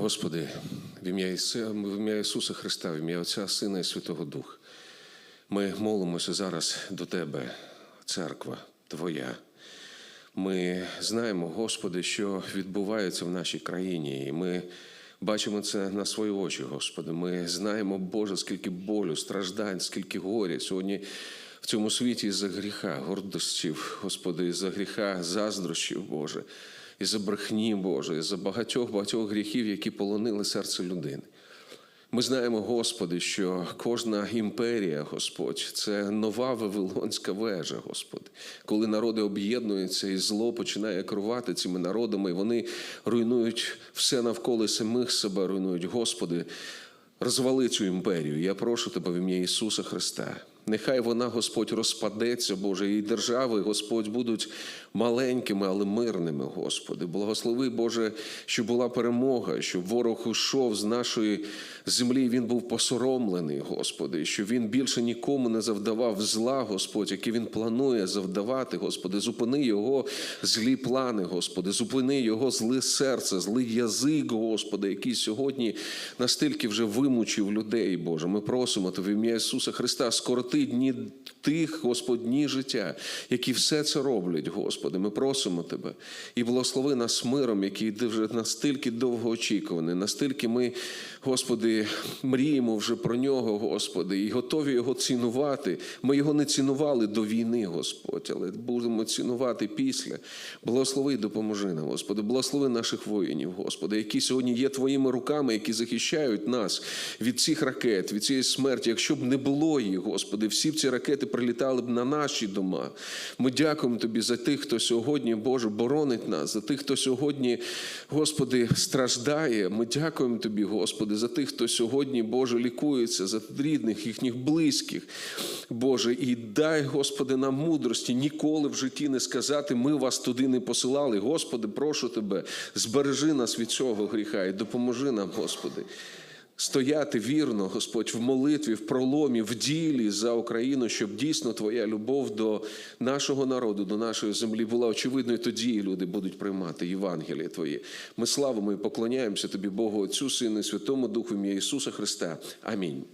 Господи, в ім'я ім'я Ісуса Христа, в ім'я Отця, Сина і Святого Духа. Ми молимося зараз до Тебе, церква Твоя. Ми знаємо, Господи, що відбувається в нашій країні, і ми бачимо це на свої очі, Господи. Ми знаємо, Боже, скільки болю, страждань, скільки горя сьогодні в цьому світі із-за гріха, гордостів, Господи, із-за гріха, заздрощів, Боже, із-за брехні, Боже, із-за багатьох багатьох гріхів, які полонили серце людини. Ми знаємо, Господи, що кожна імперія, Господь, це нова Вавилонська вежа, Господи. Коли народи об'єднуються і зло починає керувати цими народами, і вони руйнують все навколо самих себе, руйнують, Господи. Розвали цю імперію. Я прошу тебе в ім'я Ісуса Христа. Нехай вона, Господь, розпадеться, Боже, і держави, Господь, будуть маленькими, але мирними, Господи. Благослови, Боже, щоб була перемога, щоб ворог ушов з нашої землі, він був посоромлений, Господи, щоб він більше нікому не завдавав зла, Господь, яке він планує завдавати, Господи. Зупини його злі плани, Господи, зупини його зле серце, злий язик, Господи, який сьогодні настільки вже вимучив людей, Боже. Ми просимо Тебе в ім'я Ісуса Христа, скороти дні тих, Господь, дні життя, які все це роблять, Господи. Ми просимо Тебе і благослови нас миром, який вже настільки довго очікуваний, настільки ми, Господи, мріємо вже про нього, Господи, і готові його цінувати. Ми його не цінували до війни, Господь, але будемо цінувати після. Благослови допоможи нам, Господи, благослови наших воїнів, Господи, які сьогодні є Твоїми руками, які захищають нас від цих ракет, від цієї смерті. Якщо б не було їх, Господи, всі ці ракети прилітали б на наші дома. Ми дякуємо Тобі за тих, хто сьогодні, Боже, боронить нас, за тих, хто сьогодні, Господи, страждає. Ми дякуємо Тобі, Господи, за тих, хто сьогодні, Боже, лікується, за рідних, їхніх близьких. Боже, і дай, Господи, нам мудрості ніколи в житті не сказати, ми вас туди не посилали. Господи, прошу Тебе, збережи нас від цього гріха і допоможи нам, Господи. Стояти вірно, Господь, в молитві, в проломі, в ділі за Україну, щоб дійсно Твоя любов до нашого народу, до нашої землі була очевидною. Тоді люди будуть приймати Євангеліє Твоє. Ми славимо і поклоняємося Тобі, Богу Отцю, Сину і Святому Духу, ім'я Ісуса Христа. Амінь.